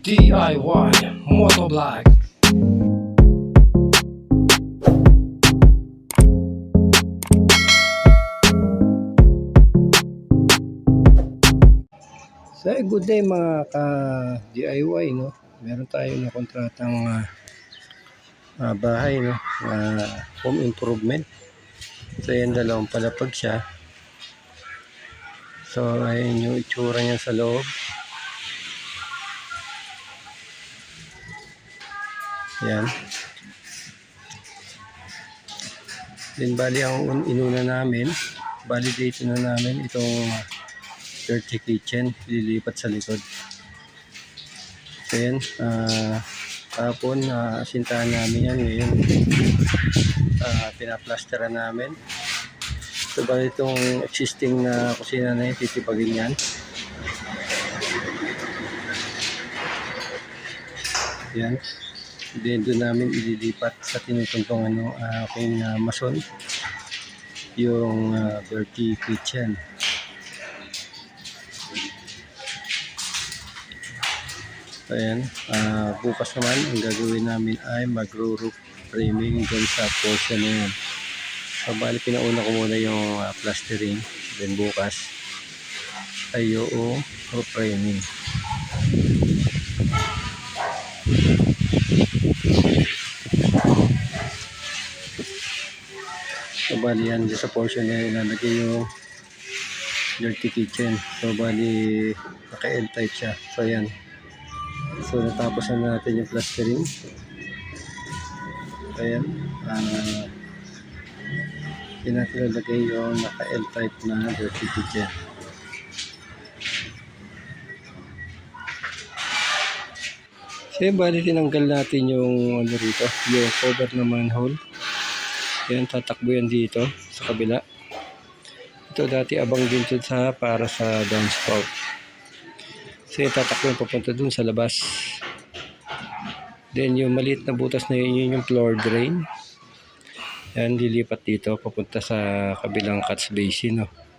DIY Motovlog So, eh, good day mga ka-DIY, no? Meron tayo na kontratang ah, ah, bahay, no? Ah, home improvement. So, yan, dalawang palapag siya. So, ayun yung itsura niya sa loob. Yan. Then, bali ang un- inuna namin, bali dito na namin itong ah, dirty kitchen lilipat sa likod. Then ah tapon uh, asintahan namin yan. Ngayon uh, pinaplastera namin. So bali itong existing na kusina na yun titipagin yan. Yan then doon namin ililipat sa tinutungtungan ng aking uh, mason yung ah, dirty kitchen Ayan, ah, bukas naman ang gagawin namin ay mag-roof framing dun sa portion na yun. So, bali pinauna ko muna yung ah, plastering, then bukas ay yung framing. So, bali yan sa portion na yun, nalagay yung dirty kitchen. So, bali naka-L type siya. So, yan. So natapos na natin yung plastering. Ayan. Ah uh, natin nalagay yung naka L-type na dirty kitchen. So yun, bali tinanggal natin yung ano rito, yung cover ng manhole. Ayan, tatakbo yan dito sa kabila. Ito dati abang din to sa para sa downspout. So yung tatakbo yung papunta dun sa labas. Then yung maliit na butas na yun, yun yung floor drain. Yan, lilipat dito papunta sa kabilang catch basin. No?